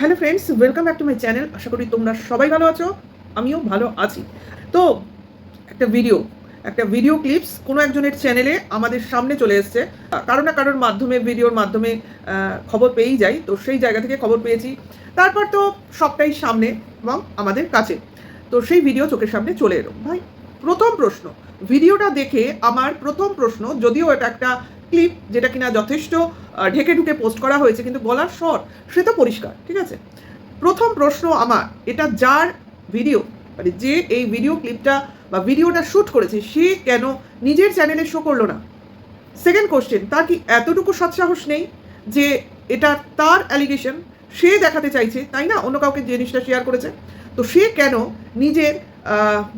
Hello friends welcome back to my channel আশা করি তোমরা সবাই ভালো আছো, আমিও ভালো আছি। তো, একটা ভিডিও একটা ভিডিও ক্লিপস কোনো একজনের চ্যানেলে আমাদের সামনে চলে এসছে। কারও না কারোর মাধ্যমে ভিডিওর মাধ্যমে খবর পেয়েই যাই। তো সেই জায়গা থেকে খবর পেয়েছি। তারপর তো সবটাই সামনে এবং আমাদের কাছে। তো সেই ভিডিও চোখের সামনে চলে এলো। ভাই, প্রথম প্রশ্ন ভিডিওটা দেখে আমার প্রথম প্রশ্ন, যদিও এটা একটা ক্লিপ যেটা কিনা যথেষ্ট ঢেকে ঢুকে পোস্ট করা হয়েছে, কিন্তু গলার স্বর সে তো পরিষ্কার, ঠিক আছে? প্রথম প্রশ্ন আমার, এটা যার ভিডিও মানে যে এই ভিডিও ক্লিপটা বা ভিডিওটা শ্যুট করেছে, সে কেন নিজের চ্যানেলে শো করল না? সেকেন্ড কোশ্চেন তার কি এতটুকু সৎসাহস নেই যে এটা তার অ্যালিগেশন সে দেখাতে চাইছে, তাই না? অন্য কাউকে জিনিসটা শেয়ার করেছে। তো সে কেন নিজের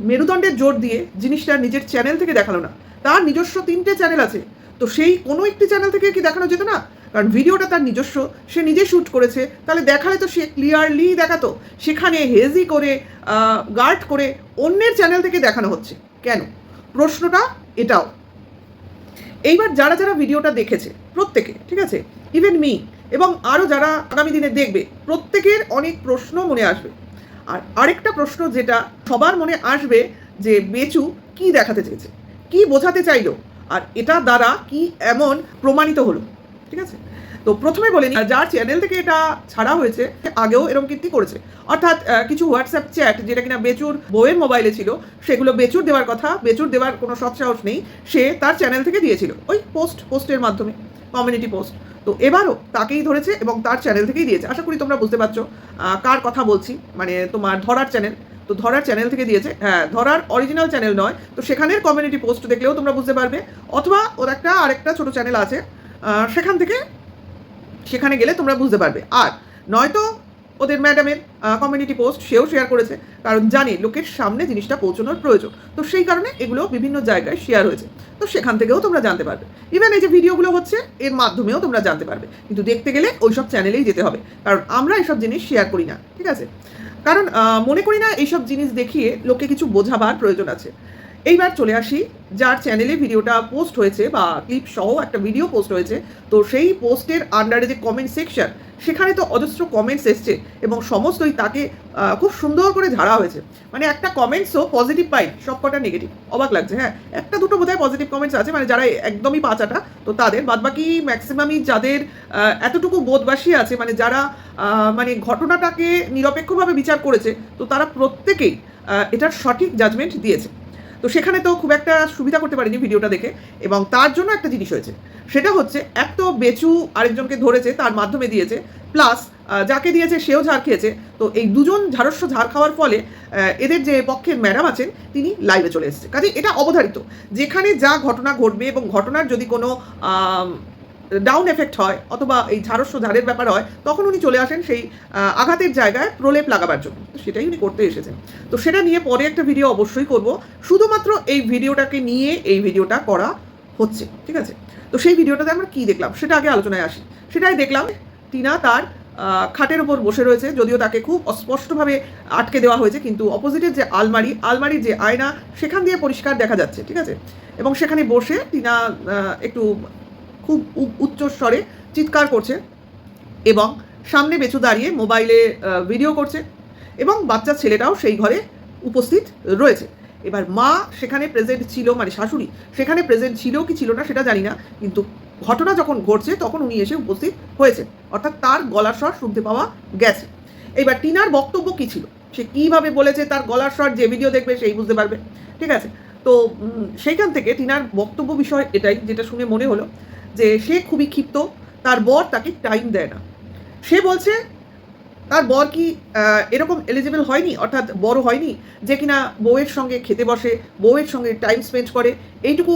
মেরুদণ্ডের জোর দিয়ে জিনিসটা নিজের চ্যানেল থেকে দেখাল না? তার নিজস্ব তিনটে চ্যানেল আছে। তো সেই কোনো একটি চ্যানেল থেকে কি দেখানো যেত না? কারণ ভিডিওটা তার নিজস্ব, সে নিজে শ্যুট করেছে, তাহলে দেখালে তো সে ক্লিয়ারলি দেখাতো। সেখানে হেজি করে গার্ড করে অন্যের চ্যানেল থেকে দেখানো হচ্ছে। কেন? প্রশ্নটা এটাও। এইবার যারা যারা ভিডিওটা দেখেছে, প্রত্যেকে, ঠিক আছে? ইভেন মি এবং আরও যারা আগামী দিনে দেখবে, প্রত্যেকের অনেক প্রশ্ন মনে আসবে। আর আরেকটা প্রশ্ন যেটা সবার মনে আসবে যে, বেচু কি দেখাতে চেয়েছে? কি বোঝাতে চাইলো? আর এটা দ্বারা কি এমন প্রমাণিত হলো? ঠিক আছে? তো প্রথমে বলে নিই, যার চ্যানেল থেকে এটা ছাড়া হয়েছে আগেও এরকম কীর্তি করেছে। অর্থাৎ কিছু হোয়াটসঅ্যাপ চ্যাট যেটা কিনা বেচুর বইয়ের মোবাইলে ছিল সেগুলো বেচুর দেওয়ার কথা বেচুর দেওয়ার কোনো সৎসাহস নেই সে তার চ্যানেল থেকে দিয়েছিল। ওই পোস্ট পোস্টের মাধ্যমে কমিউনিটি পোস্ট তো এবারও তাকেই ধরেছে এবং তার চ্যানেল থেকেই দিয়েছে। আশা করি তোমরা বুঝতে পারছ কার কথা বলছি মানে তোমার ধরার চ্যানেল তো ধরার চ্যানেল থেকে দিয়েছে। হ্যাঁ ধরার অরিজিনাল চ্যানেল নয়। তো সেখানের কমিউনিটি পোস্ট দেখলেও তোমরা বুঝতে পারবে। অথবা ওর একটা আরেকটা ছোট চ্যানেল আছে। সেখান থেকে সেখানে গেলে তোমরা বুঝতে পারবে। আর নয়তো ওদের ম্যাডামের কমিউনিটি পোস্ট সেও শেয়ার করেছে। কারণ জানি লোকের সামনে জিনিসটা পৌঁছানোর প্রয়োজন। তো সেই কারণে এগুলো বিভিন্ন জায়গায় শেয়ার হয়েছে। তো সেখান থেকেও তোমরা জানতে পারবে। ইভেন এই যে ভিডিওগুলো হচ্ছে, এর মাধ্যমেও তোমরা জানতে পারবে। কিন্তু দেখতে গেলে ওই সব চ্যানেলেই যেতে হবে। কারণ আমরা এইসব জিনিস শেয়ার করি না। ঠিক আছে? কারণ মনে করি না এইসব জিনিস দেখিয়ে লোককে কিছু বোঝাবার প্রয়োজন আছে। এইবার চলে আসি, যার চ্যানেলে ভিডিওটা পোস্ট হয়েছে বা ক্লিপ সহ একটা ভিডিও পোস্ট হয়েছে। তো সেই পোস্টের আন্ডারে যে কমেন্ট সেকশন সেখানে তো অজস্র কমেন্টস এসছে এবং সমস্তই তাকে খুব সুন্দর করে ঝাড়া হয়েছে। মানে একটা কমেন্টসও পজিটিভ পাই সব কটা নেগেটিভ অবাক লাগছে হ্যাঁ? একটা দুটো বোধহয় পজিটিভ কমেন্টস আছে মানে যারা একদমই পাচাটা, তো তাদের বাদবাকি ম্যাক্সিমামই যাদের এতটুকু বোধবাসী আছে মানে যারা মানে ঘটনাটাকে নিরপেক্ষভাবে বিচার করেছে, তো তারা প্রত্যেকেই এটার সঠিক জাজমেন্ট দিয়েছে। তো সেখানে তো খুব একটা সুবিধা করতে পারিনি ভিডিওটা দেখে, এবং তার জন্য একটা জিনিস হয়েছে। সেটা হচ্ছে, এক তো বেচু আরেকজনকে ধরেছে, তার মাধ্যমে দিয়েছে, প্লাস যাকে দিয়েছে সেও ঝাড় খেয়েছে। তো এই দুজন ঝাড়স্য ঝাড় খাওয়ার ফলে এদের যে পক্ষের ম্যাডাম আছেন, তিনি লাইভে চলে এসেছে কাজে এটা অবধারিত। যেখানে যা ঘটনা ঘটবে এবং ঘটনার যদি কোনো ডাউন এফেক্ট হয় অথবা এই ঝাড়স্য ঝাড়ের ব্যাপার হয়, তখন উনি চলে আসেন সেই আঘাতের জায়গায় প্রলেপ লাগাবার জন্য। সেটাই উনি করতে এসেছেন। তো সেটা নিয়ে পরে একটা ভিডিও অবশ্যই করব। শুধুমাত্র এই ভিডিওটাকে নিয়ে এই ভিডিওটা করা হচ্ছে, ঠিক আছে? তো সেই ভিডিওটাতে আমরা কি দেখলাম? সেটা আগে আলোচনায় আসি। সেটাই দেখলাম, টিনা তার খাটের ওপর বসে রয়েছে, যদিও তাকে খুব অস্পষ্টভাবে আটকে দেওয়া হয়েছে, কিন্তু অপোজিটের যে আলমারি, আলমারির যে আয়না, সেখান দিয়ে পরিষ্কার দেখা যাচ্ছে, ঠিক আছে? এবং সেখানে বসে টিনা একটু খুব উ- উচ্চ স্বরে চিৎকার করছে এবং সামনে বেঁচু দাঁড়িয়ে মোবাইলে ভিডিও করছে এবং বাচ্চা ছেলেটাও সেই ঘরে উপস্থিত রয়েছে। এবার মা সেখানে প্রেজেন্ট ছিল মানে শাশুড়ি সেখানে প্রেজেন্ট ছিল কি ছিল না সেটা জানি না, কিন্তু ঘটনা যখন ঘটছে তখন উনি এসে উপস্থিত হয়েছে। অর্থাৎ তার গলার স্বর শুনতে পাওয়া গেছে। এবার টিনার বক্তব্য কি ছিল? সে কীভাবে বলেছে তার গলার স্বর, যে ভিডিও দেখবে সেই বুঝতে পারবে। ঠিক আছে? তো সেইখান থেকে টিনার বক্তব্য বিষয় এটাই, যেটা শুনে মনে হলো। যে সে খুবই ক্ষিপ্ত, তার বর তাকে টাইম দেয় না। সে বলছে, তার বর কি এরকম এলিজিবল হয়নি? অর্থাৎ বড় হয়নি? যে কিনা বউয়ের সঙ্গে খেতে বসে, বউয়ের সঙ্গে টাইম স্পেন্ড করে, এইটুকু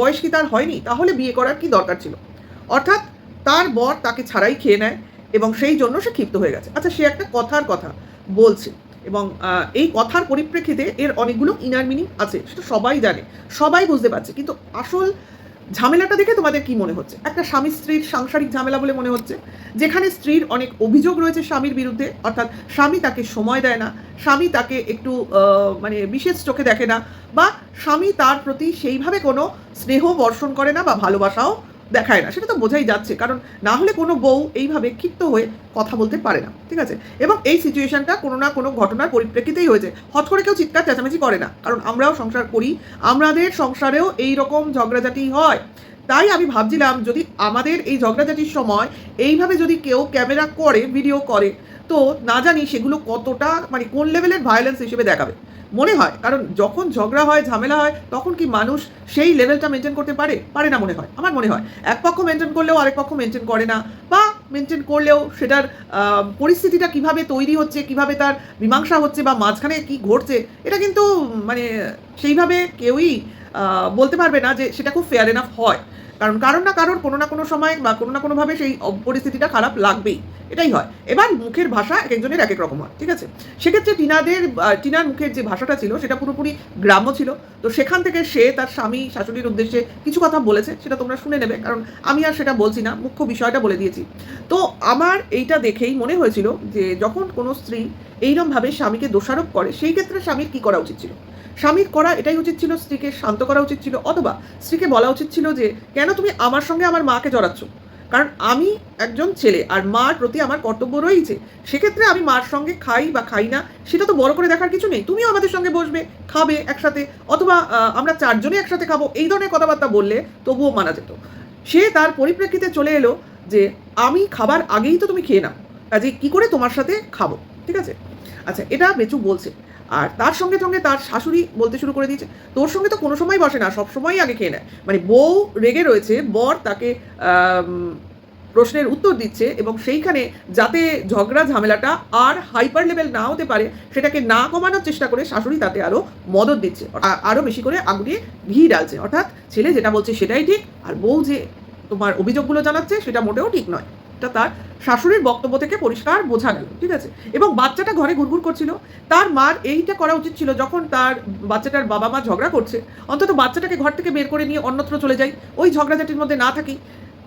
বয়স কি তার হয়নি? তাহলে বিয়ে করার কি দরকার ছিল? অর্থাৎ তার বর তাকে ছাড়াই খেয়ে নেয় এবং সেই জন্য সে ক্ষিপ্ত হয়ে গেছে। আচ্ছা সে একটা কথার কথা বলছে এবং এই কথার পরিপ্রেক্ষিতে এর অনেকগুলো ইনার মিনিং আছে, সেটা সবাই জানে, সবাই বুঝতে পারছে। কিন্তু আসল ঝামেলাটা দেখে তোমাদের কি মনে হচ্ছে? একটা স্বামী স্ত্রীর সাংসারিক ঝামেলা বলে মনে হচ্ছে। যেখানে স্ত্রীর অনেক অভিযোগ রয়েছে স্বামীর বিরুদ্ধে, অর্থাৎ স্বামী তাকে সময় দেয় না, স্বামী তাকে একটু মানে বিশেষ চোখে দেখে না, বা স্বামী তার প্রতি সেইভাবে কোনো স্নেহ বর্ষণ করে না বা ভালোবাসাও দেখায় না, সেটা তো বোঝাই যাচ্ছে। কারণ না হলে কোনো বউ এইভাবে ক্ষিপ্ত হয়ে কথা বলতে পারে না, ঠিক আছে? এবং এই সিচুয়েশনটা কোনো না কোনো ঘটনার পরিপ্রেক্ষিতেই হয়েছে। হট করে কেউ চিৎকার চেঁচামেচি করে না, কারণ আমরাও সংসার করি, আমাদের সংসারেও এই রকম ঝগড়াঝাটি হয়। তাই আমি ভাবছিলাম, যদি আমাদের এই ঝগড়াঝাটির সময় এইভাবে যদি কেউ ক্যামেরা করে, ভিডিও করে, তো না জানি সেগুলো কতটা মানে কোন লেভেলের ভায়োলেন্স হিসেবে দেখাবে। মনে হয়, কারণ যখন ঝগড়া হয়, ঝামেলা হয়, তখন কি মানুষ সেই লেভেলটা মেনটেন করতে পারে? পারে না মনে হয়, আমার মনে হয়। এক পক্ষ মেনটেন করলেও আরেক পক্ষ মেনটেন করে না, বা মেনটেন করলেও সেটার পরিস্থিতিটা কীভাবে তৈরি হচ্ছে, কীভাবে তার মীমাংসা হচ্ছে, বা মাঝখানে কি ঘটছে, এটা কিন্তু মানে সেইভাবে কেউই বলতে পারবে না যে সেটা খুব ফেয়ার এনাফ হয়। কারণ কারণ না কারোর, কোনো না কোনো সময় বা কোনো না কোনোভাবে সেই পরিস্থিতিটা খারাপ লাগবেই। এটাই হয়। এবার মুখের ভাষা এক একজনের এক এক রকম হয়, ঠিক আছে? সেক্ষেত্রে টিনাদের টিনার মুখের যে ভাষাটা ছিল, সেটা পুরোপুরি গ্রাম্য ছিল। তো সেখান থেকে সে তার স্বামী শাশুড়ির উদ্দেশ্যে কিছু কথা বলেছে, সেটা তোমরা শুনে নেবে। কারণ আমি আর সেটা বলছি না, মুখ্য বিষয়টা বলে দিয়েছি। তো আমার এইটা দেখেই মনে হয়েছিল যে যখন কোনো স্ত্রী এইরকমভাবে স্বামীকে দোষারোপ করে, সেই ক্ষেত্রে স্বামীর কি করা উচিত ছিল? স্বামীর করা এটাই উচিত ছিল, স্ত্রীকে শান্ত করা উচিত ছিল, অথবা স্ত্রীকে বলা উচিত ছিল যে, কেন তুমি আমার সঙ্গে আমার মাকে জড়াচ্ছ? কারণ আমি একজন ছেলে আর মার প্রতি আমার কর্তব্য রয়েছে সেক্ষেত্রে আমি মার সঙ্গে খাই বা খাই না, সেটা তো বড় করে দেখার কিছু নেই। তুমিও আমাদের সঙ্গে বসবে, খাবে একসাথে, অথবা আমরা চারজনে একসাথে খাব, এই ধরনের কথাবার্তা বললে তবুও মানা যেত। সে তার পরিপ্রেক্ষিতে চলে এলো যে, আমি খাবার আগেই তো তুমি খেয়ে নাও কাজে কি করে তোমার সাথে খাব? ঠিক আছে? আচ্ছা এটা বেচু বলছে। আর তার সঙ্গে সঙ্গে তার শাশুড়ি বলতে শুরু করে দিয়েছে, তোর সঙ্গে তো কোনো সময় বসে না, সব সময়ই আগে খেয়ে নেয় মানে বউ রেগে রয়েছে, বর তাকে প্রশ্নের উত্তর দিচ্ছে এবং সেইখানে যাতে ঝগড়া, ঝামেলাটা আর হাইপার লেভেল না হতে পারে, সেটাকে না কমানোর চেষ্টা করে শাশুড়ি তাতে আরও মদত দিচ্ছে আরও বেশি করে আগুনে ঘি ডালছে। অর্থাৎ ছেলে যেটা বলছে সেটাই ঠিক, আর বউ যে তোমার অভিযোগগুলো জানাচ্ছে সেটা মোটেও ঠিক নয়। এটা তার শাশুড়ির বক্তব্য থেকে পরিষ্কার বোঝা গেল, ঠিক আছে? এবং বাচ্চাটা ঘরে ঘুরঘুর করছিল। তার মার এইটা করা উচিত ছিল যখন তার বাচ্চাটার বাবা মা ঝগড়া করছে, অন্তত বাচ্চাটাকে ঘর থেকে বের করে নিয়ে অন্যত্র চলে যাই। ওই ঝগড়াঝাটির মধ্যে না থাকি।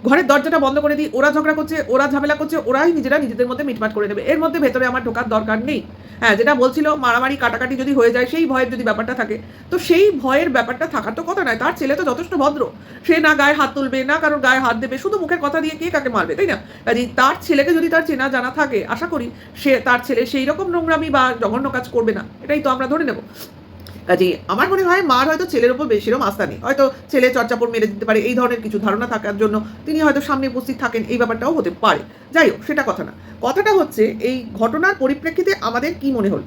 ঘরের দরজাটা বন্ধ করে দিই, ওরা ঝগড়া করছে, ওরা ঝামেলা করছে, ওরাই নিজেরা নিজেদের মধ্যে মিটমাট করে নেবে। এর মধ্যে ভেতরে আমার ঢোকার দরকার নেই। হ্যাঁ যেটা বলছিল, মারামারি, কাটাকাটি যদি হয়ে যায়, সেই ভয়ের যদি ব্যাপারটা থাকে। তো সেই ভয়ের ব্যাপারটা থাকার তো কথা নয়, তার ছেলে তো যথেষ্ট ভদ্র। সে না গায়ে হাত তুলবে, না কারোর গায়ে হাত দেবে, শুধু মুখের কথা দিয়ে কে কাকে মারবে, তাই না? কাজে তার ছেলেকে যদি তার চেনা জানা থাকে, আশা করি সে, তার ছেলে সেই রকম নোংরামি বা জঘন্য কাজ করবে না। এটাই তো আমরা ধরে নেব। কাজে আমার মনে হয় মার হয়তো ছেলের উপর বেশিরও আস্থা নেই। হয়তো ছেলে চর্চাপড় মেরে দিতে পারে, এই ধরনের কিছু ধারণা থাকার জন্য তিনি হয়তো সামনে উপস্থিত থাকেন, এই ব্যাপারটাও হতে পারে। যাই হোক, সেটা কথা না। কথাটা হচ্ছে এই ঘটনার পরিপ্রেক্ষিতে আমাদের কি মনে হলো?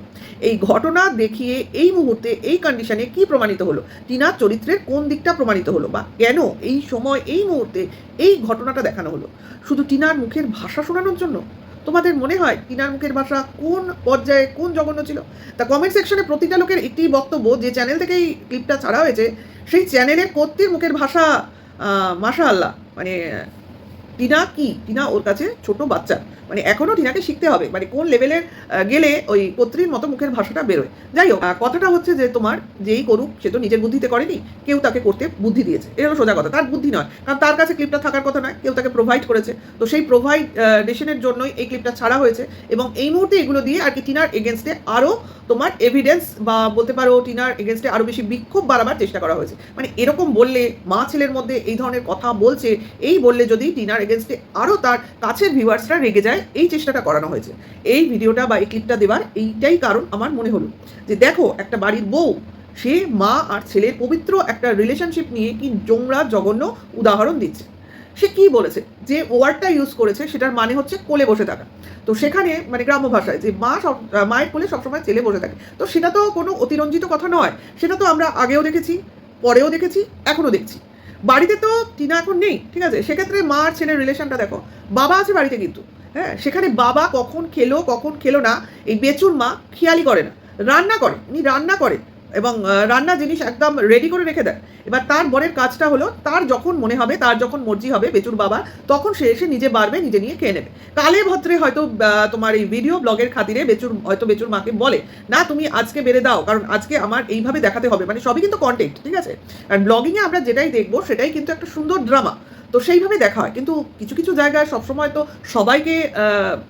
এই ঘটনা দেখিয়ে এই মুহূর্তে এই কন্ডিশনে কি প্রমাণিত হলো? টিনার চরিত্রের কোন দিকটা প্রমাণিত হলো বা কেন এই সময়, এই মুহূর্তে এই ঘটনাটা দেখানো হলো? শুধু টিনার মুখের ভাষা শোনানোর জন্য? তোমাদের মনে হয় টিনার মুখের ভাষা কোন পর্যায়ে কোন জঘন্য ছিল? তা কমেন্ট সেকশনে প্রতিটা লোকের একটি বক্তব্য যে চ্যানেল থেকে এই ক্লিপটা ছাড়া হয়েছে, সেই চ্যানেলের কর্তৃর মুখের ভাষা মাশা আল্লাহ মানে টিনা কি? টিনা ওর কাছে ছোট বাচ্চা। মানে এখনও টিনাকে শিখতে হবে। মানে কোন লেভেলের গেলে ওই কর্ত্রীর মতো মুখের ভাষাটা বেরোয়। যাই হোক কথাটা হচ্ছে যে তোমার যেই করুক, সে তো নিজের বুদ্ধিতে করেনি, কেউ তাকে করতে বুদ্ধি দিয়েছে। এটা হলো সোজা কথা। তার বুদ্ধি নয়। কারণ তার কাছে ক্লিপটা থাকার কথা নয়। কেউ তাকে প্রোভাইড করেছে। তো সেই প্রোভাইড ডেশনের জন্যই এই ক্লিপটা ছাড়া হয়েছে এবং এই মুহূর্তে এগুলো দিয়ে আর কি টিনার এগেনস্টে আরও তোমার এভিডেন্স বা বলতে পারো টিনার এগেনস্টে আরও বেশি বিক্ষোভ বাড়াবার চেষ্টা করা হয়েছে। মানে এরকম বললে মা ছেলের মধ্যে এই ধরনের কথা বলছে, এই বললে যদি টিনার এগেনস্টে আরও তার কাছের ভিউয়ার্সরা রেগে যায়, এই চেষ্টাটা করানো হয়েছে। এই ভিডিওটা বা এই ক্লিপটা দেওয়ার এইটাই কারণ আমার মনে হলো। যে দেখো, একটা বাড়ির বউ, সে মা আর ছেলের পবিত্র একটা রিলেশনশিপ নিয়ে কি জোংরা জঘন্য উদাহরণ দিচ্ছে। সে কি বলেছে? যে ওয়ার্ডটা ইউজ করেছে, সেটার মানে হচ্ছে কোলে বসে থাকা। তো সেখানে মানে গ্রাম্য ভাষায়, যে মা সব, মায়ের কোলে সবসময় ছেলে বসে থাকে। তো সেটা তো কোনো অতিরঞ্জিত কথা নয়। সেটা তো আমরা আগেও দেখেছি, পরেও দেখেছি, এখনও দেখছি। বাড়িতে তো টিনা এখন নেই, ঠিক আছে? সেক্ষেত্রে মা আর ছেলের রিলেশনটা দেখো। বাবা আছে বাড়িতে কিন্তু হ্যাঁ? সেখানে বাবা কখন খেলো কখন খেলো না, এই বেচুর মা খেয়ালি করে না। রান্না করে, উনি রান্না করে। এবং রান্না জিনিস একদম রেডি করে রেখে দেয়। এবার তার বরের কাজটা হলো, তার যখন মনে হবে, তার যখন মর্জি হবে, বেচুর বাবা, তখন সে এসে নিজে বাড়বে, নিজে নিয়ে খেয়ে নেবে। কালে ভদ্রে হয়তো তোমার এই ভিডিও ব্লগের খাতিরে বেচুর, হয়তো বেচুর মাকে বলে, না, তুমি আজকে বেড়ে দাও, কারণ আজকে আমার এইভাবে দেখাতে হবে। মানে সবই কিন্তু কন্টেন্ট ঠিক আছে? আর ব্লগিংয়ে আমরা যেটাই দেখব, সেটাই কিন্তু একটা সুন্দর ড্রামা তো সেইভাবে দেখা হয়। কিন্তু কিছু কিছু জায়গায় সবসময় তো সবাইকে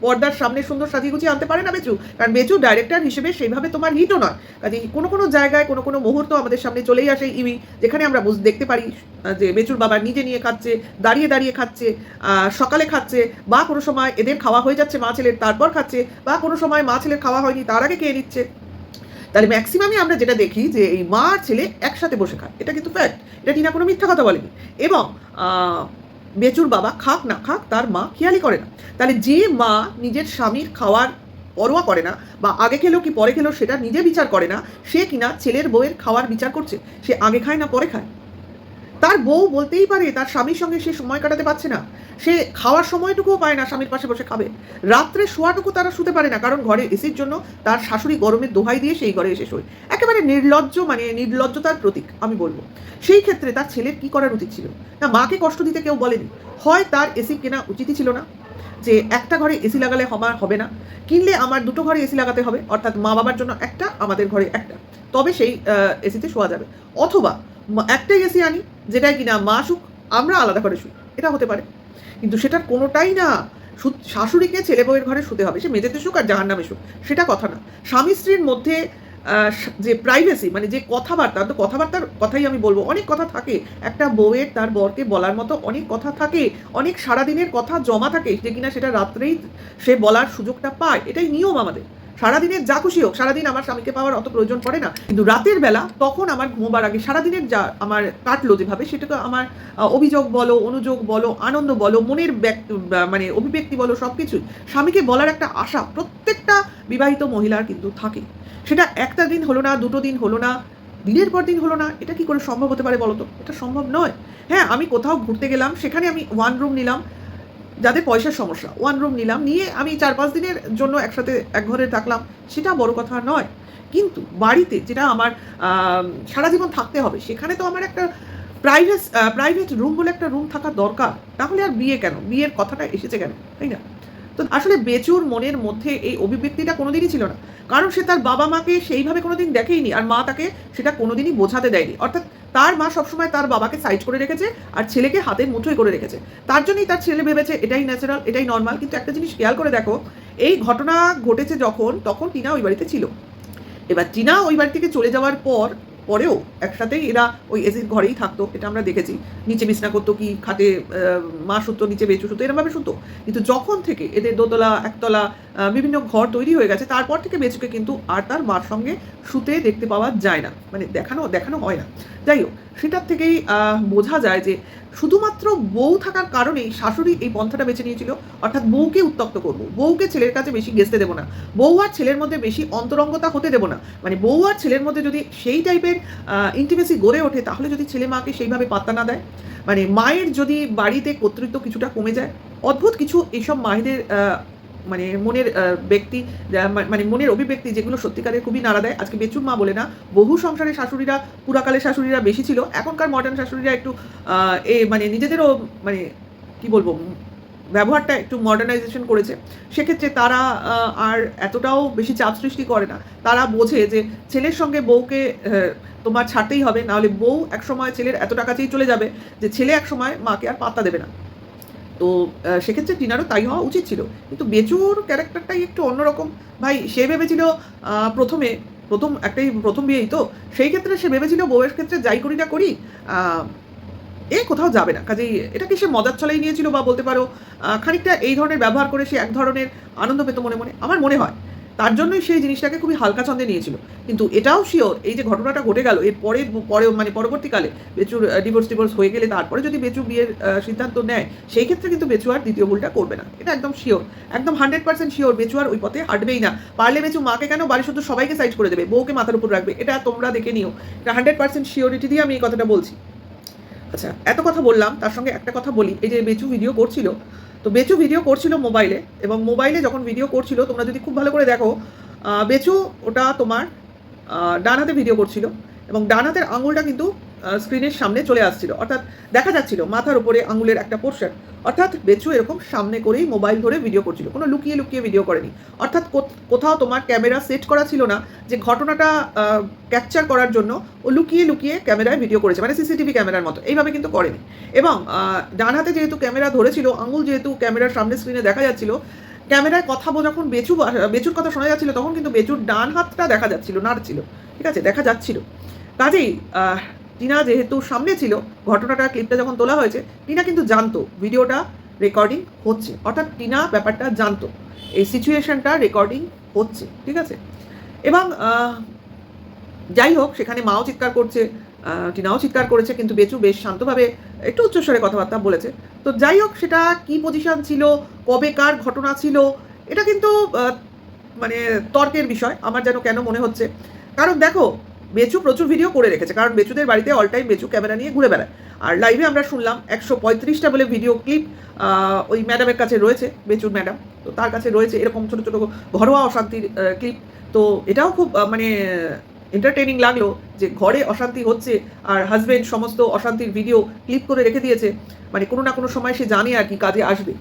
পর্দার সামনে সুন্দর সাজিয়ে গুছিয়ে আনতে পারে না বেচু। কারণ বেচু ডাইরেক্টর হিসেবে সেইভাবে তোমার হিটও নয়। কাজে কোনো কোনো জায়গায়, কোনো কোনো মুহূর্ত আমাদের সামনে চলেই আসে ইমি, যেখানে আমরা বুঝ, দেখতে পারি যে বেচুর বাবা নিজে নিয়ে খাচ্ছে, দাঁড়িয়ে দাঁড়িয়ে খাচ্ছে সকালে খাচ্ছে, বা কোনো সময় এদের খাওয়া হয়ে যাচ্ছে মা ছেলের, তারপর খাচ্ছে, বা কোনো সময় মা ছেলের খাওয়া হয়নি, তার আগে খেয়ে নিচ্ছে। তাহলে ম্যাক্সিমামই আমরা যেটা দেখি যে এই মা আর ছেলে একসাথে বসে খায়। এটা কিন্তু ফ্যাক্ট এটা টিনা কোনো মিথ্যা কথা বলেনি। এবং বেচুর বাবা খাক না খাক তার মা খেয়ালি করে না। তাহলে যে মা নিজের স্বামীর খাওয়ার পরোয়া করে না বা আগে খেলো কি পরে খেলো সেটা নিজে বিচার করে না, সে কিনা ছেলের বউয়ের খাওয়ার বিচার করছে, সে আগে খায় না পরে খায়? তার বউ বলতেই পারে, তার স্বামীর সঙ্গে সে সময় কাটাতে পারছে না। সে খাওয়ার সময়টুকুও পায় না, স্বামীর পাশে বসে খাবে। রাত্রে শোয়াটুকু তারা শুতে পারে না, কারণ ঘরে এসির জন্য তার শাশুড়ি গরমের দোহাই দিয়ে সেই ঘরে এসে শোয়। একেবারে নির্লজ্জ মানে নির্লজ্জতার প্রতীক, আমি বলব। সেই ক্ষেত্রে তার ছেলের কি করার উচিত ছিল? না, মাকে কষ্ট দিতে কেউ বলেনি। হয় তার এসি কেনা উচিতই ছিল না, যে একটা ঘরে এসি লাগালে আমার হবে না, কিনলে আমার দুটো ঘরে এসি লাগাতে হবে, অর্থাৎ মা বাবার জন্য একটা, আমাদের ঘরে একটা। তবে সেই এসিতে শোয়া যাবে। অথবা একটাই এসি আনি, যেটাই কিনা মা সুখ, আমরা আলাদা করে শুই এটা হতে পারে। কিন্তু সেটার কোনোটাই না শাশুড়িকে ছেলে বউয়ের ঘরে শুতে হবে। সে মেঝেতে সুখ আর জাহান নামে সুখ। সেটা কথা না। স্বামী স্ত্রীর মধ্যে যে প্রাইভেসি মানে যে কথাবার্তা তো কথাবার্তার কথাই আমি বলব, অনেক কথা থাকে। একটা বউয়ের, তার বরকে বলার মতো অনেক কথা থাকে। অনেক সারাদিনের কথা জমা থাকে যে কিনা সেটা রাত্রেই সে বলার সুযোগটা পায়। এটাই নিয়ম আমাদের। সারাদিনের যা খুশি হোক, সারাদিন আমার স্বামীকে পাওয়ার অত প্রয়োজন পড়ে না। কিন্তু রাতের বেলা তখন আমার ঘুমোবার আগে, সারাদিনের যা আমার কাটলো যেভাবে, সেটাকে আমার অভিযোগ বলো, অনুযোগ বলো, আনন্দ বলো, মনের মানে অভিব্যক্তি বলো সব কিছুই স্বামীকে বলার একটা আশা প্রত্যেকটা বিবাহিত মহিলার কিন্তু থাকে। সেটা একটা দিন হলো না, দুটো দিন হলো না, দিনের পর দিন হলো না, এটা কি করে সম্ভব হতে পারে বলো তো? এটা সম্ভব নয়। হ্যাঁ আমি কোথাও ঘুরতে গেলাম, সেখানে আমি ওয়ান রুম নিলাম যাদের পয়সার সমস্যা ওয়ান রুম নিলাম, নিয়ে আমি চার পাঁচ দিনের জন্য একসাথে এক ঘরে থাকলাম, সেটা বড় কথা নয়। কিন্তু বাড়িতে যেটা আমার সারা জীবন থাকতে হবে, সেখানে তো আমার একটা প্রাইভেট প্রাইভেট রুম বলে একটা রুম থাকা দরকার, তাহলে আর বিয়ে কেন? বিয়ের কথাটা এসেছে কেন? তাই না? তো আসলে বেচুর মনের মধ্যে এই অভিব্যক্তিটা কোনোদিনই ছিল না। কারণ সে তার বাবা মাকে সেইভাবে কোনোদিন দেখেইনি, আর মা তাকে সেটা কোনোদিনই বোঝাতে দেয়নি। অর্থাৎ তার মা সবসময় তার বাবাকে সাইড করে রেখেছে আর ছেলেকে হাতের মুঠোয় করে রেখেছে। তার জন্যই তার ছেলে ভেবেছে, এটাই ন্যাচারাল এটাই নর্মাল কিন্তু একটা জিনিস খেয়াল করে দেখো, এই ঘটনা ঘটেছে যখন, তখন টিনা ওই বাড়িতে ছিল। এবার টিনা ওই বাড়ি থেকে চলে যাওয়ার পর পরেও একসাথেই এরা ওই এসির ঘরেই থাকতো, এটা আমরা দেখেছি। নিচে বিছনা করতো কি খাতে মা শুতো, নিচে বেঁচু শুতো, এরমভাবে শুতো। কিন্তু যখন থেকে এদের দোতলা, একতলা বিভিন্ন ঘর তৈরি হয়ে গেছে, তারপর থেকে বেঁচুকে কিন্তু আর তার মার সঙ্গে শুতে দেখতে পাওয়া যায় না। মানে দেখানো দেখানো হয় না। যাই হোক, সেটার থেকেই বোঝা যায় যে শুধুমাত্র বউ থাকার কারণেই শাশুড়ি এই পন্থাটা বেছে নিয়েছিল। অর্থাৎ বউকে উত্তক্ত করব। বউকে ছেলের কাছে বেশি গেসতে দেবো না। বউ আর ছেলের মধ্যে বেশি অন্তরঙ্গতা হতে দেবো না। মানে বউ আর ছেলের মধ্যে যদি সেই টাইপের ইন্টিমেসি গড়ে ওঠে, তাহলে যদি ছেলে মাকে সেইভাবে পাত্তা না দেয় মানে মায়ের যদি বাড়িতে কর্তৃত্ব কিছুটা কমে যায়, অদ্ভুত কিছু এইসব মায়েদের মানে মনের ব্যক্তি মানে মনের অভিব্যক্তি যেগুলো সত্যিকারের খুবই নাড়া দেয়। আজকে বেচুর মা বলে না, বহু সংসারে শাশুড়িরা পুরাকালের শাশুড়িরা বেশি ছিল, এখনকার মডার্ন শাশুড়িরা একটু এ মানে নিজেদেরও মানে কি বলব, ব্যবহারটা একটু মডার্নাইজেশন করেছে। সেক্ষেত্রে তারা আর এতটাও বেশি চাপ সৃষ্টি করে না। তারা বোঝে যে ছেলের সঙ্গে বউকে তোমার ছাড়তেই হবে, নাহলে বউ একসময় ছেলের এতটা কাছেই চলে যাবে যে ছেলে একসময় মাকে আর পাত্তা দেবে না। তো সেক্ষেত্রে টিনারও তাই হওয়া উচিত ছিল। কিন্তু বেচুর ক্যারেক্টারটাই একটু অন্যরকম। ভাই, সে ভেবেছিল প্রথমে, প্রথম, একটাই প্রথম বিয়েই তো, সেই ক্ষেত্রে সে ভেবেছিল বউয়ের ক্ষেত্রে যাই করি না করি এ কোথাও যাবে না। কাজেই এটাকে সে মজার ছলেই নিয়েছিল বা বলতে পারো খানিকটা এই ধরনের ব্যবহার করে সে এক ধরনের আনন্দ পেত মনে মনে? আমার মনে হয়। তার জন্যই সেই জিনিসটাকে খুবই হালকা ছন্দে নিয়েছিল। কিন্তু এটাও শিওর এই যে ঘটনাটা ঘটে গেল, এর পরে পরে মানে পরবর্তীকালে বেচুর ডিভোর্স ডিভোর্স হয়ে গেলে তারপরে যদি বেচু বিয়ের সিদ্ধান্ত নেয়, সেই ক্ষেত্রে কিন্তু বেচু আর দ্বিতীয় ভুলটা করবে না। এটা একদম শিওর একদম হান্ড্রেড পার্সেন্ট শিওর বেচু আর ওই পথে হাঁটবেই না। পারলে বেচু মাকে কেন বাড়ি শুধু সবাইকে সাইড করে দেবে? বউকে মাথার উপর রাখবে? এটা তোমরা দেখে নিও। এটা হান্ড্রেড পার্সেন্ট শিওরিটি দিয়ে আমি এই কথাটা বলছি। আচ্ছা এত কথা বললাম, তার সঙ্গে একটা কথা বলি। এই যে বেচু ভিডিও করছিল তো বেচু ভিডিও করছিল মোবাইলে এবং মোবাইলে যখন ভিডিও করছিল, তোমরা যদি খুব ভালো করে দেখো বেচু ওটা তোমার ডান হাতে ভিডিও করছিল এবং ডান হাতের আঙুলটা কিন্তু স্ক্রিনের সামনে চলে আসছিল। অর্থাৎ দেখা যাচ্ছিল মাথার উপরে আঙুলের একটা পোর্শন অর্থাৎ বেচু এরকম সামনে করেই মোবাইল ধরে ভিডিও করছিল। কোনো লুকিয়ে লুকিয়ে ভিডিও করেনি। অর্থাৎ কোথ- কোথাও তোমার ক্যামেরা সেট করা ছিল না যে ঘটনাটা ক্যাপচার করার জন্য ও লুকিয়ে লুকিয়ে ক্যামেরায় ভিডিও করেছে। মানে সিসিটিভি ক্যামেরার মতো। এইভাবে কিন্তু করেনি। এবং ডান হাতে যেহেতু ক্যামেরা ধরেছিল, আঙুল যেহেতু ক্যামেরার সামনে স্ক্রিনে দেখা যাচ্ছিল ক্যামেরায় কথা যখন বেচু বেচুর কথা শোনা যাচ্ছিল, তখন কিন্তু বেচুর ডান হাতটা দেখা যাচ্ছিল, নাড়ছিল। ঠিক আছে? দেখা যাচ্ছিল। কাজেই টিনা যেহেতু সামনে ছিল, ঘটনাটা ক্লিপটা যখন তোলা হয়েছে, টিনা কিন্তু জানতো ভিডিওটা রেকর্ডিং হচ্ছে। অর্থাৎ টিনা ব্যাপারটা জানতো। এই সিচুয়েশনটা রেকর্ডিং হচ্ছে, ঠিক আছে? এবং যাই হোক, সেখানে মাও চিৎকার করছে টিনাও চিৎকার করেছে, কিন্তু বেচু বেশ শান্তভাবে একটু উচ্চস্বরে কথাবার্তা বলেছে। তো যাই হোক, সেটা কি পজিশন ছিল, কবে কার ঘটনা ছিল, এটা কিন্তু মানে তর্কের বিষয়, আমার যেন কেন মনে হচ্ছে। কারণ দেখো বেচু প্রচুর ভিডিও করে রেখেছে, কারণ মেচুদের বাড়িতে অল টাইম মেচু ক্যামেরা নিয়ে ঘুরে বেড়ায়। আর লাইভে আমরা শুনলাম একশো পঁয়ত্রিশটা বলে ভিডিও ক্লিপ ওই ম্যাডামের কাছে রয়েছে মেচুর ম্যাডাম তো তার কাছে রয়েছে এরকম ছোটো ছোটো ঘরোয়া অশান্তির ক্লিপ তো এটাও খুব মানে এন্টারটেনিং লাগল। যে ঘরে অশান্তি হচ্ছে আর হাজবেন্ড সমস্ত অশান্তির ভিডিও ক্লিপ করে রেখে দিয়েছে মানে কোনো না কোনো সময় সে জানে আর কি কাজে আসবে।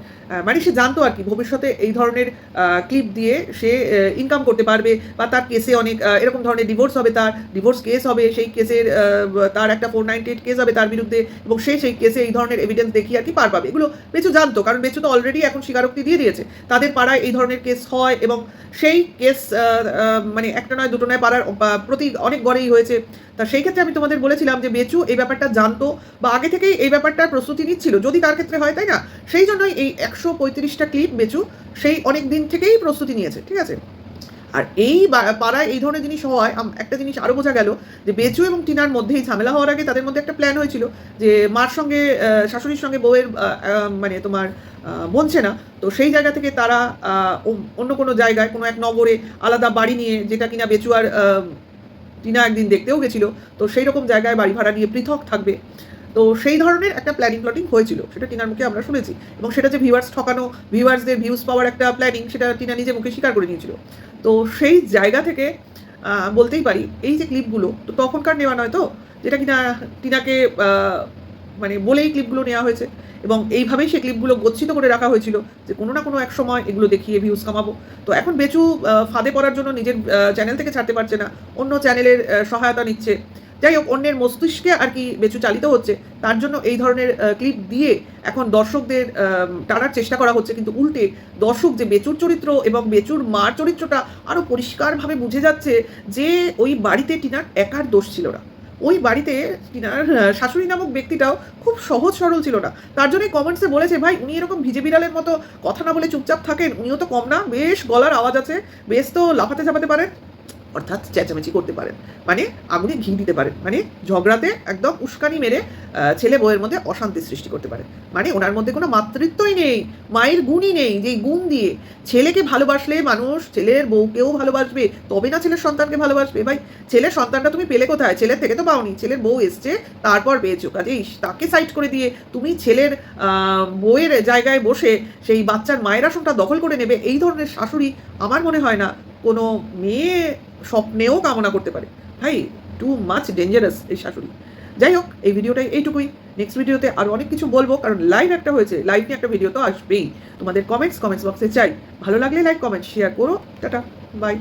মানে সে জানতো আর কি ভবিষ্যতে এই ধরনের ক্লিপ দিয়ে সে ইনকাম করতে পারবে বা তার কেসে অনেক এরকম ধরনের ডিভোর্স হবে তার ডিভোর্স কেস হবে, সেই কেসের তার একটা ফোর নাইনটি এইট কেস হবে তার বিরুদ্ধে এবং সে সেই কেসে এই ধরনের এভিডেন্স দেখিয়ে আর কি পার পাবে। এগুলো বেচু জানতো, কারণ বেচু তো অলরেডি এখন স্বীকারোক্তি দিয়ে দিয়েছে। তাদের পাড়ায় এই ধরনের কেস হয় এবং সেই কেস মানে একটা নয় দুটো নয় পাড়ার প্রতি অনেক গড়েই হয়েছে। তা সেই ক্ষেত্রে আমি তোমাদের বলেছিলাম যে বেচু এই ব্যাপারটা জানতো বা আগে থেকেই এই ব্যাপারটার প্রস্তুতি নিচ্ছিল। যদি তার ক্ষেত্রে হয়, তাই না? সেই জন্যই এই একশো পঁয়ত্রিশটা ক্লিপ বেচু সেই অনেক দিন থেকেই প্রস্তুতি নিয়েছে, ঠিক আছে? আর এই পাড়ায় এই ধরনের জিনিস হওয়ায় একটা জিনিস আরও বোঝা গেল যে বেচু এবং টিনার মধ্যেই ঝামেলা হওয়ার আগে তাদের মধ্যে একটা প্ল্যান হয়েছিল যে মার সঙ্গে শাশুড়ির সঙ্গে বউয়ের মানে তোমার বনছে না। তো সেই জায়গা থেকে তারা অন্য- কোনো জায়গায় কোনো এক নগরে আলাদা বাড়ি নিয়ে যেটা কিনা বেচু আর টিনা একদিন দেখতেও গেছিল। তো সেই রকম জায়গায় বাড়ি ভাড়া নিয়ে পৃথক থাকবে। তো সেই ধরনের একটা প্ল্যানিং প্লটিং হয়েছিল, সেটা টিনার মুখে আমরা শুনেছি। এবং সেটা যে ভিউয়ার্স ঠকানো ভিউয়ার্সদের ভিউজ পাওয়ার একটা প্ল্যানিং সেটা টিনা নিজে মুখে স্বীকার করে নিয়েছিল। তো সেই জায়গা থেকে বলতেই পারি, এই যে ক্লিপগুলো তো তখনকার নেওয়া নয় তো? যেটা কিনা টিনাকে মানে বলেই ক্লিপগুলো নেওয়া হয়েছে এবং এইভাবেই সেই ক্লিপগুলো গচ্ছিত করে রাখা হয়েছিল যে কোনো না কোনো এক সময় এগুলো দেখিয়ে ভিউজ কামাবো। তো এখন বেচু ফাঁদে পড়ার জন্য নিজের চ্যানেল থেকে ছাড়তে পারছে না, অন্য চ্যানেলের সহায়তা নিচ্ছে। যাই হোক, অন্যের মস্তিষ্কে আর কি বেচু চালিত হচ্ছে, তার জন্য এই ধরনের ক্লিপ দিয়ে এখন দর্শকদের টানার চেষ্টা করা হচ্ছে, কিন্তু উল্টে দর্শক যে বেচুর চরিত্র এবং বেচুর মার চরিত্রটা আরও পরিষ্কারভাবে বুঝে যাচ্ছে যে ওই বাড়িতে টিনার একার দোষ ছিল না। ওই বাড়িতে কিনার শাশুড়ি নামক ব্যক্তিটাও খুব সহজ সরল ছিল না। তার জন্যই কমেন্টসে বলেছে, ভাই, উনি এরকম ভিজে বিড়ালের মতো কথা না বলে চুপচাপ থাকেন। উনিও তো কম না। বেশ গলার আওয়াজ আছে। বেশ তো লাফাতে চাপাতে পারেন। অর্থাৎ চেঁচামেচি করতে পারেন। মানে আগুনে ঘি দিতে পারেন। মানে ঝগড়াতে একদম উস্কানি মেরে ছেলে বউয়ের মধ্যে অশান্তি সৃষ্টি করতে পারেন। মানে ওনার মধ্যে কোনো মাতৃত্বই নেই, মায়ের গুণই নেই, যে গুণ দিয়ে ছেলেকে ভালোবাসলে মানুষ ছেলের বউকেও ভালোবাসবে, তবে না ছেলের সন্তানকে ভালোবাসবে। ভাই, ছেলের সন্তানটা তুমি পেলে কোথায়? ছেলের থেকে তো পাওনি। ছেলের বউ এসছে, তারপর পেয়েছ। কাজেই তাকে সাইড করে দিয়ে তুমি ছেলের বউয়ের জায়গায় বসে সেই বাচ্চার মায়ের আসনটা দখল করে নেবে, এই ধরনের শাশুড়ি আমার মনে হয় না কোনো মেয়ে স্বপ্নেও কামনা করতে পারে। ভাই টু মাচ ডেঞ্জারাস এই শাশুড়ি। যাই হোক, এই ভিডিওটাই এইটুকুই। নেক্সট ভিডিওতে আরও অনেক কিছু বলব, কারণ লাইভ একটা হয়েছে লাইভ নিয়ে একটা ভিডিও তো আসবেই। তোমাদের কমেন্টস কমেন্টস বক্সে চাই। ভালো লাগলে লাইক কমেন্ট শেয়ার করো। Tata bye